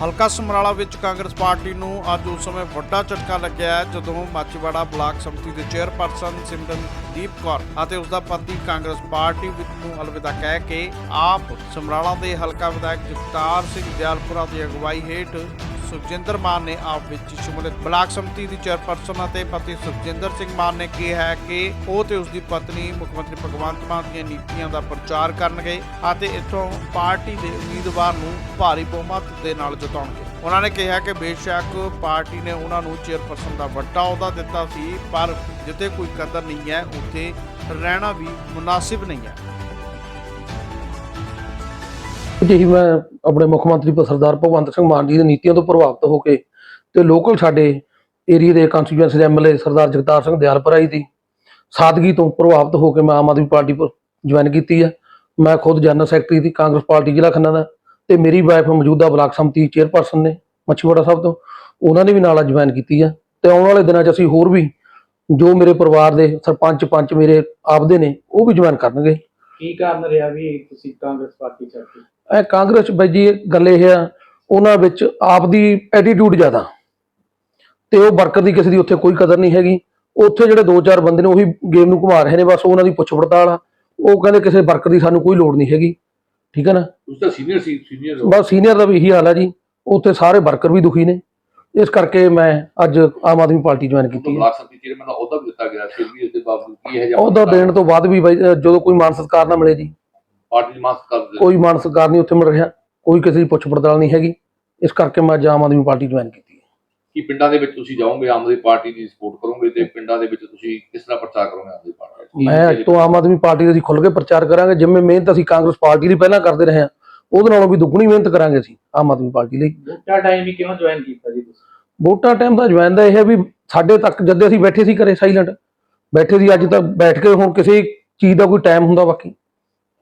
ਹਲਕਾ ਸਮਰਾਲਾ ਵਿੱਚ ਕਾਂਗਰਸ ਪਾਰਟੀ ਨੂੰ ਅੱਜ ਉਸ ਸਮੇਂ ਵੱਡਾ ਝਟਕਾ ਲੱਗਿਆ ਜਦੋਂ ਮਾਚੀਵਾੜਾ ਬਲਾਕ ਸਮਿਤੀ ਦੇ ਚੇਅਰਪਰਸਨ ਸਿਮਰਨਦੀਪ ਕੌਰ ਅਤੇ ਉਸ ਦਾ ਪਤੀ ਕਾਂਗਰਸ ਪਾਰਟੀ ਵਿੱਚ ਨੂੰ ਅਲਵਿਦਾ ਕਹਿ ਕੇ ਆਪ ਸਮਰਾਲਾ ਦੇ ਹਲਕਾ ਵਿਧਾਇਕ ਜਗਤਾਰ ਸਿੰਘ ਦਿਆਲਪੁਰਾ ਦੀ ਅਗਵਾਈ ਹੇਠ ਸੁਖਜਿੰਦਰ ਮਾਨ ਨੇ ਆਪ ਵਿੱਚ ਸ਼ਮੂਲੀਅਤ ਬਲਾਕ ਸਮਿਤੀ ਦੀ ਚੇਅਰਪਰਸਨ ਅਤੇ ਪਤੀ ਸੁਖਜਿੰਦਰ ਸਿੰਘ ਮਾਨ ਨੇ ਕਿਹਾ ਹੈ ਕਿ ਉਹ ਤੇ ਉਸ ਦੀ ਪਤਨੀ ਮੁੱਖ ਮੰਤਰੀ ਭਗਵੰਤ ਮਾਨ ਦੀਆਂ ਨੀਤੀਆਂ ਦਾ ਪ੍ਰਚਾਰ ਕਰਨਗੇ ਅਤੇ ਇੱਥੋਂ ਪਾਰਟੀ ਦੇ ਉਮੀਦਵਾਰ ਨੂੰ ਭਾਰੀ ਬਹੁਮਤ ਦੇ ਨਾਲ ਜਿਤਾਉਣਗੇ। ਉਹਨਾਂ ਨੇ ਕਿਹਾ ਕਿ ਬੇਸ਼ੱਕ ਪਾਰਟੀ ਨੇ ਉਹਨਾਂ ਨੂੰ ਚੇਅਰਪਰਸਨ ਦਾ ਵੱਡਾ ਅਹੁਦਾ ਦਿੱਤਾ ਸੀ, ਪਰ ਜਿੱਥੇ ਕੋਈ ਕਦਰ ਨਹੀਂ ਹੈ, ਉੱਥੇ ਰਹਿਣਾ ਵੀ ਮੁਨਾਸਿਬ ਨਹੀਂ ਹੈ। ਜਿਹੀ ਮੈਂ ਆਪਣੇ ਮੁੱਖ ਮੰਤਰੀ ਸਰਦਾਰ ਭਗਵੰਤ ਸਿੰਘ ਮਾਨ ਜੀ ਦੀ ਨੀਤੀਆਂ ਤੋਂ ਪ੍ਰਭਾਵਿਤ ਹੋ ਕੇ ਤੇ ਲੋਕਲ ਸਾਡੇ ਏਰੀਆ ਦੇ ਕੰਸਟੀਚੁਐਂਸੀ ਦੇ ਐਮਐਲਏ ਸਰਦਾਰ ਜਗਤਾਰ ਸਿੰਘ ਦਿਆਲਪੁਰਾ ਦੀ ਸਾਦਗੀ ਤੋਂ ਪ੍ਰਭਾਵਿਤ ਹੋ ਕੇ ਮੈਂ ਆਮ ਆਦਮੀ ਪਾਰਟੀ ਜੁਆਇਨ ਕੀਤੀ ਹੈ ਮੈਂ ਖੁਦ ਜਨਰਲ ਸੈਕਟਰੀ ਦੀ, ਕਾਂਗਰਸ ਪਾਰਟੀ ਜ਼ਿਲ੍ਹਾ ਖੰਨਾ ਦਾ ਤੇ ਮੇਰੀ ਵਾਈਫ ਮੌਜੂਦਾ ਬਲਾਕ ਸੰਮਤੀ ਚੇਅਰਪਰਸਨ ਨੇ ਮੱਛੀਵਾੜਾ ਸਾਹਿਬ ਤੋਂ। ਉਹਨਾਂ ਨੇ ਵੀ ਨਾਲ ਜੁਆਇਨ ਕੀਤੀ ਹੈ ਤੇ ਆਉਣ ਵਾਲੇ ਦਿਨਾਂ 'ਚ ਅਸੀਂ ਹੋਰ ਵੀ ਜੋ ਮੇਰੇ ਪਰਿਵਾਰ ਦੇ ਸਰਪੰਚ ਪੰਚ ਮੇਰੇ ਆਪਦੇ ਨੇ, ਉਹ ਵੀ ਜੁਆਇਨ ਕਰਨਗੇ। ਕੀ ਕਾਰਨ ਰਿਹਾ ਵੀ ਤੁਸੀਂ ਕਾਂਗਰਸ ਪਾਰਟੀ ਚ ਇਹ ਕਾਂਗਰਸ ਬਾਈ ਜੀ ਗੱਲ ਇਹ ਆ ਉਹਨਾਂ ਵਿੱਚ ਆਪ ਦੀ ਐਟੀਟਿਊਡ ਜ਼ਿਆਦਾ। ਤੇ ਉਹ ਵਰਕਰ ਦੀ ਕਿਸੇ ਦੀ ਉੱਥੇ ਕੋਈ ਕਦਰ ਨਹੀਂ ਹੈਗੀ। ਉੱਥੇ ਜਿਹੜੇ ਦੋ ਚਾਰ ਬੰਦੇ ਨੇ ਉਹੀ ਗੇਮ ਨੂੰ ਘੁਮਾ ਰਹੇ ਨੇ ਬਸ ਉਹਨਾਂ ਦੀ ਪੁੱਛ ਪੜਤਾਲ ਆ। ਉਹ ਕਹਿੰਦੇ ਕਿਸੇ ਵਰਕਰ ਦੀ ਸਾਨੂੰ ਕੋਈ ਲੋੜ ਨਹੀਂ ਹੈਗੀ। ਠੀਕ ਹੈ ਨਾ? ਉਸ ਦਾ ਸੀਨੀਅਰ ਸੀ ਸੀਨੀਅਰ ਬਸ ਸੀਨੀਅਰ ਦਾ ਵੀ ਇਹੀ ਹਾਲ ਆ ਜੀ। ਉੱਥੇ ਸਾਰੇ ਵਰਕਰ ਵੀ ਦੁਖੀ ਨੇ। ਇਸ ਕਰਕੇ ਮੈਂ ਅੱਜ ਆਮ ਆਦਮੀ ਪਾਰਟੀ ਜੁਆਇਨ ਕੀਤੀ ਹੈ। ਬਲਾਕ ਸੰਮਤੀ ਚੇਅਰਮੈਨ ਦਾ ਅਹੁਦਾ ਵੀ ਦਿੱਤਾ ਗਿਆ ਫਿਰ ਵੀ ਇਸ ਦੇ ਬਾਵਜੂਦ ਕੀ ਹੈ ਉਹਦਾ ਦੇਣ ਤੋਂ ਬਾਅਦ ਵੀ ਬਾਈ ਜਦੋਂ ਕੋਈ ਮਾਨ ਸਤਿਕਾਰ ਨਾ ਮਿਲੇ ਜੀ। ਪਾਰਟੀ ਦੀ ਮਾਸਕ ਕਰ ਕੋਈ ਮਾਨ ਸਤਿਕਾਰ ਨਹੀਂ ਉੱਥੇ ਮਿਲ ਰਿਹਾ ਕੋਈ ਕਿਸੇ ਦੀ ਪੁੱਛ ਪੜਤਾਲ ਨਹੀਂ ਹੈਗੀ। ਇਸ ਕਰਕੇ ਮੈਂ ਅੱਜ ਆਮ ਆਦਮੀ ਪਾਰਟੀ ਜੁਆਇਨ ਕੀਤੀ ਹੈ। ਕਿ ਪਿੰਡਾਂ ਦੇ ਵਿੱਚ ਤੁਸੀਂ ਜਾਓਗੇ ਆਮ ਆਦਮੀ ਪਾਰਟੀ ਦੀ ਸਪੋਰਟ ਕਰੋਗੇ ਤੇ ਪਿੰਡਾਂ ਦੇ ਵਿੱਚ ਤੁਸੀਂ ਕਿਸ ਤਰ੍ਹਾਂ ਪ੍ਰਚਾਰ ਕਰੋਗੇ ਆਮ ਆਦਮੀ ਪਾਰਟੀ ਦਾ? ਮੈਂ ਅੱਜ ਤੋਂ ਆਮ ਆਦਮੀ ਪਾਰਟੀ ਦਾ ਅਸੀਂ ਖੁੱਲ੍ਹ ਕੇ ਪ੍ਰਚਾਰ ਕਰਾਂਗੇ। ਜਿਵੇਂ ਮਿਹਨਤ ਅਸੀਂ ਕਾਂਗਰਸ ਪਾਰਟੀ ਲਈ ਪਹਿਲਾਂ ਕਰਦੇ ਰਹੇ ਹਾਂ ਉਹਦੇ ਨਾਲੋਂ ਵੀ ਦੁੱਗਣੀ ਮਿਹਨਤ ਕਰਾਂਗੇ ਅਸੀਂ ਆਮ ਆਦਮੀ ਪਾਰਟੀ ਲਈ। ਵੋਟਾਂ ਟਾਈਮ ਵੀ ਕਿਉਂ ਜੁਆਇਨ ਕੀਤਾ ਜੀ ਤੁਸੀਂ? ਵੋਟਾਂ ਟਾਈਮ ਦਾ ਜਵਾਨ ਦਾ ਇਹ ਹੈ ਵੀ ਸਾਡੇ ਤੱਕ ਜਦ ਅਸੀਂ ਬੈਠੇ ਸੀ ਘਰੇ ਸਾਈਲੈਂਟ ਬੈਠੇ ਸੀ ਅੱਜ ਤੱਕ ਬੈਠ ਕੇ ਹੁਣ ਕਿਸੇ ਚੀਜ਼ ਦਾ ਕੋਈ ਟਾਈਮ ਹੁੰਦਾ ਬਾਕੀ।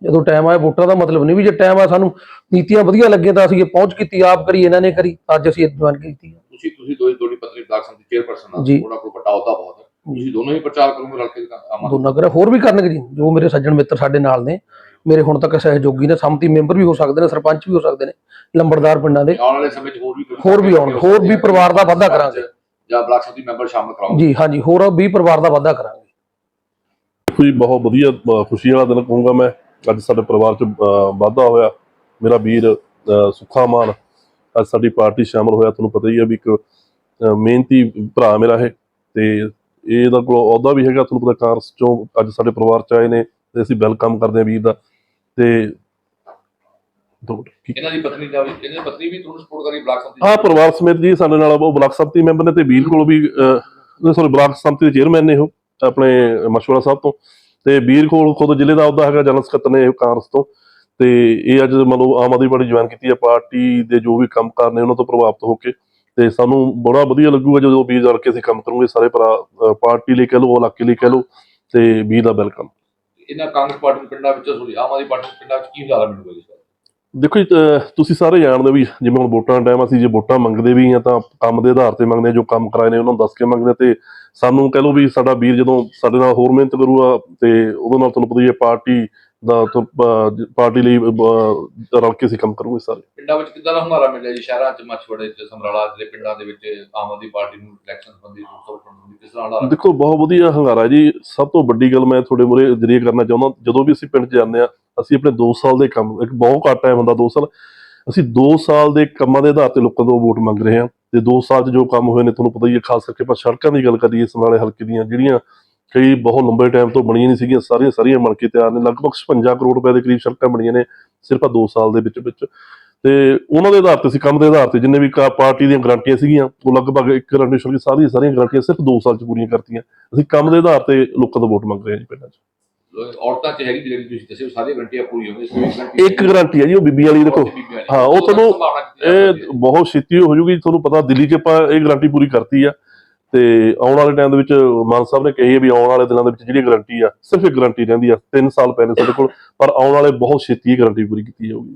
ਜਦੋਂ ਟਾਈਮ ਆਇਆ ਵੋਟਾਂ ਦਾ ਮਤਲਬ ਨਹੀਂ ਵੀ ਜੇ ਟਾਈਮ ਆ ਸਾਨੂੰ ਨੀਤੀਆਂ ਵਧੀਆ ਲੱਗੀਆਂ ਤਾਂ ਅਸੀਂ ਇਹ ਪਹੁੰਚ ਕੀਤੀ ਆਪ ਕਰੀ ਇਹਨਾਂ ਨੇ ਕਰੀ ਅੱਜ ਅਸੀਂ ਜਵਾਨ ਕੀਤੀ ਹੈ ਤੁਸੀਂ ਤੁਸੀਂ ਦੋਈ ਤੁਹਾਡੀ ਪਤਨੀ ਬਲਾਕ ਸੰਮਤੀ ਚੇਅਰਪਰਸਨ ਆ ਜੀ। ਉਹਨਾਂ ਕੋਲ ਵੱਡਾ ਅਹੁਦਾ ਬਹੁਤ ਹੈ। ਤੁਸੀਂ ਦੋਨੋਂ ਹੀ ਪ੍ਰਚਾਰ ਕਰੋਗੇ ਰਲ ਕੇ ਆਮ ਦੋਨਾਂ ਕਰੇ ਹੋਰ ਵੀ ਕਰਨਗੇ ਜੀ ਜੋ ਮੇਰੇ ਸੱਜਣ ਮਿੱਤਰ ਸਾਡੇ ਨਾਲ ਨੇ ਮੇਰੇ ਹੁਣ ਤੱਕ ਸਹਿਯੋਗੀ ਨੇ ਸੰਮਤੀ ਮੈਂਬਰ ਵੀ ਹੋ ਸਕਦੇ ਨੇ ਸਰਪੰਚ ਵੀ ਹੋ ਸਕਦੇ ਨੇ ਲੰਬੜਦਾਰ ਪਿੰਡਾਂ ਦੇ। ਆਉਣ ਵਾਲੇ ਸਮੇਂ 'ਚ ਹੋਰ ਵੀ ਹੋਰ ਵੀ ਆਉਣ ਹੋਰ ਵੀ ਪਰਿਵਾਰ ਦਾ ਵਾਧਾ ਕਰਾਂਗੇ। ਜਾਂ ਬਲਾਕ ਸੰਮਤੀ ਮੈਂਬਰ ਸ਼ਾਮਲ ਕਰਾਉਂਗੇ ਜੀ ਹਾਂਜੀ ਹੋਰ 20 ਪਰਿਵਾਰ ਦਾ ਵਾਧਾ ਕਰਾਂਗੇ। ਜੀ ਬਹੁਤ ਵਧੀਆ ਅ, ਖੁਸ਼ੀ ਵਾਲਾ ਦਿਨ ਕਹੂੰਗਾ ਮੈਂ। ਅੱਜ ਸਾਡੇ ਪਰਿਵਾਰ ਚ ਵਾਧਾ ਹੋਇਆ। ਮੇਰਾ ਵੀਰ ਸੁੱਖਾ ਮਾਨ ਅੱਜ ਸਾਡੀ ਪਾਰਟੀ ਸ਼ਾਮਲ ਹੋਇਆ। ਤੁਹਾਨੂੰ ਪਤਾ ਹੀ ਹੈ ਵੀ ਇੱਕ ਮਿਹਨਤੀ ਭਰਾ ਮੇਰਾ ਇਹ। ਤੇ ਇਹਦਾ ਕੋਲ ਅਹੁਦਾ ਵੀ ਹੈਗਾ। ਤੁਹਾਨੂੰ ਪਤਾ ਕਾਂਗਰਸ ਚੋਂ ਅੱਜ ਸਾਡੇ ਪਰਿਵਾਰ ਚ ਆਏ ਨੇ ਤੇ ਅਸੀਂ ਵੈਲਕਮ ਕਰਦੇ ਹਾਂ ਵੀਰ ਦਾ। ਤੇ ਇਹਨਾਂ ਦੀ ਪਤਨੀ ਦਾ ਇਹਨਾਂ ਦੀ ਪਤਨੀ ਵੀ ਤੁਹਾਨੂੰ ਸਪੋਰਟ ਕਰੀ ਬਲਾਕ ਸੰਮਤੀ ਹਾਂ ਪਰਿਵਾਰ ਸਮੇਤ ਜੀ ਸਾਡੇ ਨਾਲ ਉਹ ਬਲਾਕ ਸੰਮਤੀ ਮੈਂਬਰ ਨੇ ਤੇ ਵੀਰ ਕੋਲ ਵੀ ਸੋਰੀ ਬਲਾਕ ਸੰਮਤੀ ਦੇ ਚੇਅਰਮੈਨ ਨੇ ਉਹ ਆਪਣੇ ਮਸ਼ਵਰਾ ਸਾਹਿਬ ਤੋਂ। ਤੇ ਵੀਰ ਕੋਲ ਖੁਦ ਜ਼ਿਲ੍ਹੇ ਦਾ ਅਹੁਦਾ ਹੈਗਾ ਜਨਰਲ ਸਕੱਤਰ ਨੇ ਕਾਂਗਰਸ ਤੋਂ। ਤੇ ਇਹ ਅੱਜ ਮਤਲਬ ਆਮ ਆਦਮੀ ਪਾਰਟੀ ਜੁਆਇਨ ਕੀਤੀ ਹੈ, ਪਾਰਟੀ ਦੇ ਜੋ ਵੀ ਕੰਮ ਕਾਰ ਨੇ ਉਹਨਾਂ ਤੋਂ ਪ੍ਰਭਾਵਿਤ ਹੋ ਕੇ। ਤੇ ਸਾਨੂੰ ਬੜਾ ਵਧੀਆ ਲੱਗੂਗਾ ਜਦੋਂ ਵੀਰ ਜਲ ਕੇ ਅਸੀਂ ਕੰਮ ਕਰੂਗੇ, ਸਾਰੇ ਪਾਰਟੀ ਲਈ ਕਹਿ ਲਓ, ਇਲਾਕੇ ਲਈ ਕਹਿ ਲਓ, ਤੇ ਵੀਰ ਦਾ ਵੈਲਕਮ। ਇਹਨਾਂ ਕਾਂਗਰਸ ਪਾਰਟੀ ਪਿੰਡਾਂ ਵਿੱਚ ਸੋਰੀ ਆਮ ਆਦਮੀ ਪਾਰਟੀ ਪਿੰਡਾਂ ਵਿੱਚ ਕੀ ਜ਼ਿਆਦਾ ਮਿਲੂਗਾ ਜੀ ਦੇਖੋ ਜੀ, ਅਹ ਤੁਸੀਂ ਸਾਰੇ ਜਾਣਦੇ ਹੋ ਵੀ ਜਿਵੇਂ ਹੁਣ ਵੋਟਾਂ ਦਾ ਟਾਈਮ ਅਸੀਂ ਜੇ ਵੋਟਾਂ ਮੰਗਦੇ ਵੀ ਆ ਤਾਂ ਕੰਮ ਦੇ ਆਧਾਰ ਤੇ ਮੰਗਦੇ ਹਾਂ, ਜੋ ਕੰਮ ਕਰਾਏ ਨੇ ਉਹਨਾਂ ਨੂੰ ਦੱਸ ਕੇ ਮੰਗਦੇ ਹਾਂ ਤੇ ਸਾਨੂੰ ਕਹਿ ਲਓ ਵੀ ਸਾਡਾ ਵੀਰ ਜਦੋਂ ਸਾਡੇ ਨਾਲ ਹੋਰ ਮਿਹਨਤ ਕਰੂਗਾ ਤੇ ਉਹਦੇ ਨਾਲ ਤੁਹਾਨੂੰ ਪਤਾ ਹੀ ਹੈ ਪਾਰਟੀ ਦਾ ਤੋਂ, ਪਾਰਟੀ ਲਈ ਰਲ ਕੇ ਅਸੀਂ ਕੰਮ ਕਰੂਗੇ ਸਾਰੇ। ਪਿੰਡਾਂ ਵਿੱਚ ਕਿੱਦਾਂ ਦਾ ਹੁੰਗਾਰਾ ਮਿਲਿਆ ਜੀ? ਸ਼ਹਿਰਾਂ 'ਚ ਮਛਵੜੇ 'ਚ ਸਮਰਾਲਾ ਦੇ ਪਿੰਡਾਂ ਦੇ ਵਿੱਚ ਆਮ ਆਦਮੀ ਪਾਰਟੀ ਨੂੰ ਇਲੈਕਸ਼ਨ ਸੰਬੰਧੀ ਕਿਸ ਤਰ੍ਹਾਂ ਦਾ ਦੇਖੋ ਬਹੁਤ ਵਧੀਆ ਹੰਗਾਰਾ ਜੀ। ਸਭ ਤੋਂ ਵੱਡੀ ਗੱਲ ਮੈਂ ਤੁਹਾਡੇ ਮੂਹਰੇ ਜਰੀਏ ਕਰਨਾ ਚਾਹੁੰਦਾ। ਜਦੋਂ ਵੀ ਅਸੀਂ ਪਿੰਡ 'ਚ ਜਾਂਦੇ ਆ ਅਸੀਂ ਆਪਣੇ 2 ਸਾਲ ਦੇ ਕੰਮ ਇੱਕ ਬਹੁਤ ਘੱਟ ਟਾਈਮ ਹੁੰਦਾ 2 ਸਾਲ। ਅਸੀਂ 2 ਸਾਲ ਦੇ ਕੰਮਾਂ ਦੇ ਆਧਾਰ ਤੇ ਲੋਕਾਂ ਤੋਂ ਵੋਟ ਮੰਗ ਰਹੇ ਹਾਂ। ਤੇ 2 ਸਾਲ 'ਚ ਜੋ ਕੰਮ ਹੋਏ ਨੇ ਤੁਹਾਨੂੰ ਪਤਾ ਹੀ ਹੈ ਖਾਸ ਕਰਕੇ ਆਪਾਂ ਸੜਕਾਂ ਦੀ ਗੱਲ ਕਰੀਏ ਸਮਰਾਲੇ ਹਲਕੇ ਦੀਆਂ ਜਿਹੜੀਆਂ ਕਈ ਬਹੁਤ ਲੰਬੇ ਟਾਈਮ ਤੋਂ ਬਣੀਆਂ ਨਹੀਂ ਸੀਗੀਆਂ ਸਾਰੀਆਂ ਸਾਰੀਆਂ ਬਣ ਕੇ ਤਿਆਰ ਨੇ। ਲਗਭਗ 56 ਕਰੋੜ ਰੁਪਏ ਦੇ ਕਰੀਬ ਸੜਕਾਂ ਬਣੀਆਂ ਨੇ ਸਿਰਫ ਆ 2 ਸਾਲ ਦੇ ਵਿੱਚ ਵਿੱਚ। ਤੇ ਉਹਨਾਂ ਦੇ ਆਧਾਰ ਤੇ ਅਸੀਂ ਕੰਮ ਦੇ ਆਧਾਰ ਤੇ ਜਿੰਨੇ ਵੀ ਪਾਰਟੀ ਦੀਆਂ ਗਰੰਟੀਆਂ ਸੀਗੀਆਂ ਉਹ ਲਗਭਗ ਇੱਕ ਗਰੰਟੀ ਛੱਡ ਕੇ ਸਾਰੀਆਂ ਸਾਰੀਆਂ ਗਰੰਟੀਆਂ ਸਿਰਫ 2 ਸਾਲ 'ਚ ਪੂਰੀਆਂ ਕਰਤੀਆਂ। ਅਸੀਂ ਕੰਮ ਦੇ ਆਧਾਰ ਤੇ ਲੋਕਾਂ ਤੋਂ ਵੋਟ ਮੰਗ ਰਹੇ ਹਾਂ ਜੀ ਪਿੰਡਾਂ 'ਚ ਔਰਤਾਂ 'ਚ ਹੈਗੀ ਜਿਹੜੀ ਤੁਸੀਂ ਦੱਸਿਓ ਸਾਰੀਆਂ ਗਰੰਟੀਆਂ ਪੂਰੀਆਂ ਹੋਣਗੀਆਂ ਇੱਕ ਗਾਰੰਟੀ ਹੈ ਜੀ ਉਹ ਬੀਬੀ ਵਾਲੀ ਦੇਖੋ। ਹਾਂ, ਉਹ ਤੁਹਾਨੂੰ ਇਹ ਬਹੁਤ ਛੇਤੀ ਹੋ ਜੂਗੀ ਤੁਹਾਨੂੰ ਪਤਾ ਦਿੱਲੀ 'ਚ ਆਪਾਂ ਇਹ ਗਾਰੰਟੀ ਪੂਰੀ ਕਰਤੀ ਆ। ਤੇ ਆਉਣ ਵਾਲੇ ਟਾਈਮ ਦੇ ਵਿੱਚ ਮਾਨ ਸਾਹਿਬ ਨੇ ਕਹੀ ਹੈ ਵੀ ਆਉਣ ਵਾਲੇ ਦਿਨਾਂ ਦੇ ਵਿੱਚ ਜਿਹੜੀ ਗਾਰੰਟੀ ਆ, ਸਿਰਫ ਇੱਕ ਗਾਰੰਟੀ ਰਹਿੰਦੀ ਆ 3 ਸਾਲ ਪਹਿਲੇ ਸਾਡੇ ਕੋਲ, ਪਰ ਆਉਣ ਵਾਲੇ ਬਹੁਤ ਛੇਤੀ ਇਹ ਗਾਰੰਟੀ ਪੂਰੀ ਕੀਤੀ ਜਾਊਗੀ।